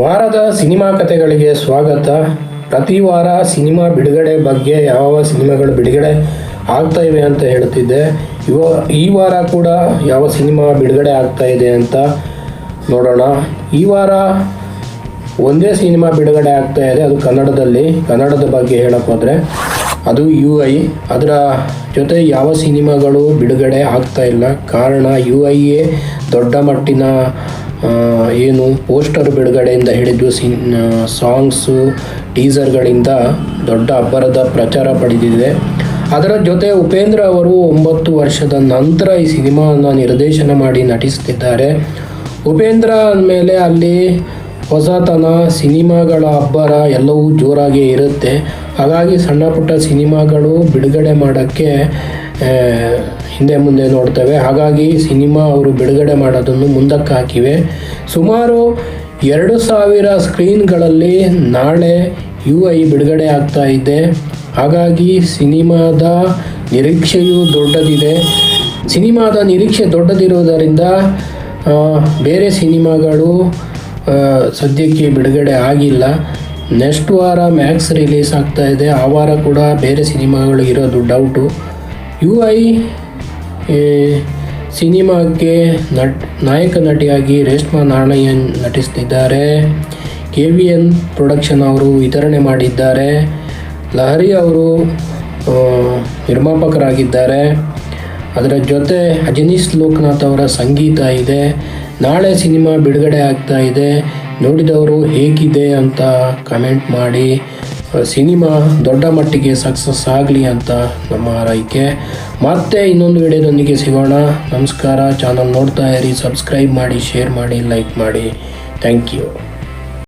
ವಾರದ ಸಿನಿಮಾ ಕಥೆಗಳಿಗೆ ಸ್ವಾಗತ. ಪ್ರತಿ ವಾರ ಸಿನಿಮಾ ಬಿಡುಗಡೆ ಬಗ್ಗೆ ಯಾವ ಸಿನಿಮಾಗಳು ಬಿಡುಗಡೆ ಆಗ್ತಾ ಇವೆ ಅಂತ ಹೇಳ್ತಿದ್ದೆ ಇವ, ಈ ವಾರ ಕೂಡ ಯಾವ ಸಿನಿಮಾ ಬಿಡುಗಡೆ ಆಗ್ತಾ ಇದೆ ಅಂತ ನೋಡೋಣ. ಈ ವಾರ ಒಂದೇ ಸಿನಿಮಾ ಬಿಡುಗಡೆ ಆಗ್ತಾ ಇದೆ. ಅದು ಕನ್ನಡದಲ್ಲಿ. ಕನ್ನಡದ ಬಗ್ಗೆ ಹೇಳೋಕ್ಕೋದ್ರೆ ಅದು ಯು ಐ. ಅದರ ಜೊತೆ ಯಾವ ಸಿನಿಮಾಗಳು ಬಿಡುಗಡೆ ಆಗ್ತಾ ಇಲ್ಲ. ಕಾರಣ ಯು ಐಯೇ ದೊಡ್ಡ ಮಟ್ಟಿನ ಏನು ಪೋಸ್ಟರ್ ಬಿಡುಗಡೆಯಿಂದ ಹಿಡಿದು ಸಿನ್ ಸಾಂಗ್ಸು, ಟೀಸರ್ಗಳಿಂದ ದೊಡ್ಡ ಅಬ್ಬರದ ಪ್ರಚಾರ ಪಡೆದಿದೆ. ಅದರ ಜೊತೆ ಉಪೇಂದ್ರ ಅವರು ಒಂಬತ್ತು ವರ್ಷದ ನಂತರ ಈ ಸಿನಿಮಾವನ್ನು ನಿರ್ದೇಶನ ಮಾಡಿ ನಟಿಸುತ್ತಿದ್ದಾರೆ. ಉಪೇಂದ್ರ ಮೇಲೆ ಅಲ್ಲಿ ಹೊಸತನ, ಸಿನಿಮಾಗಳ ಅಬ್ಬರ ಎಲ್ಲವೂ ಜೋರಾಗಿ ಇರುತ್ತೆ. ಹಾಗಾಗಿ ಸಣ್ಣ ಪುಟ್ಟ ಸಿನಿಮಾಗಳು ಬಿಡುಗಡೆ ಮಾಡೋಕ್ಕೆ ಹಿಂದೆ ಮುಂದೆ ನೋಡ್ತೇವೆ. ಹಾಗಾಗಿ ಸಿನಿಮಾ ಅವರು ಬಿಡುಗಡೆ ಮಾಡೋದನ್ನು ಮುಂದಕ್ಕೆ ಹಾಕಿವೆ. ಸುಮಾರು ಎರಡು ಸಾವಿರ ಸ್ಕ್ರೀನ್ಗಳಲ್ಲಿ ನಾಳೆ ಯು ಐ ಬಿಡುಗಡೆ ಆಗ್ತಾ ಇದೆ. ಹಾಗಾಗಿ ಸಿನಿಮಾದ ನಿರೀಕ್ಷೆಯೂ ದೊಡ್ಡದಿದೆ. ಸಿನಿಮಾದ ನಿರೀಕ್ಷೆ ದೊಡ್ಡದಿರುವುದರಿಂದ ಬೇರೆ ಸಿನಿಮಾಗಳು ಸದ್ಯಕ್ಕೆ ಬಿಡುಗಡೆ ಆಗಿಲ್ಲ. ನೆಕ್ಸ್ಟ್ ವಾರ ಮ್ಯಾಕ್ಸ್ ರಿಲೀಸ್ ಆಗ್ತಾ ಇದೆ. ಆ ವಾರ ಕೂಡ ಬೇರೆ ಸಿನಿಮಾಗಳು ಇರೋದು ಡೌಟು ಯು ಐ ಸಿನಿಮಾಕ್ಕೆ ನಟ್, ನಾಯಕ ನಟಿಯಾಗಿ ರೇಷ್ಮಾ ನಾರಾಯಣ್ ನಟಿಸ್ತಿದ್ದಾರೆ. ಕೆ ವಿ ಎನ್ ಪ್ರೊಡಕ್ಷನ್ ಅವರು ವಿತರಣೆ ಮಾಡಿದ್ದಾರೆ. ಲಹರಿ ಅವರು ನಿರ್ಮಾಪಕರಾಗಿದ್ದಾರೆ. ಅದರ ಜೊತೆ ಅಜನೀಶ್ ಲೋಕನಾಥ್ ಅವರ ಸಂಗೀತ ಇದೆ. ನಾಳೆ ಸಿನಿಮಾ ಬಿಡುಗಡೆ ಆಗ್ತಾ ಇದೆ. ನೋಡಿದವರು ಹೇಗಿದೆ ಅಂತ ಕಮೆಂಟ್ ಮಾಡಿ. ಸಿನಿಮಾ ದೊಡ್ಡ ಮಟ್ಟಿಗೆ ಸಕ್ಸಸ್ ಆಗಲಿ ಅಂತ ನಮ್ಮ ಹಾರೈಕೆ ಮತ್ತೆ ಇನ್ನೊಂದು ವಿಡಿಯೋದೊಂದಿಗೆ ಸಿಗೋಣ. ನಮಸ್ಕಾರ. ಚಾನಲ್ ನೋಡ್ತಾ ಇರಿ. ಸಬ್ಸ್ಕ್ರೈಬ್ ಮಾಡಿ ಶೇರ್ ಮಾಡಿ ಲೈಕ್ ಮಾಡಿ. Thank you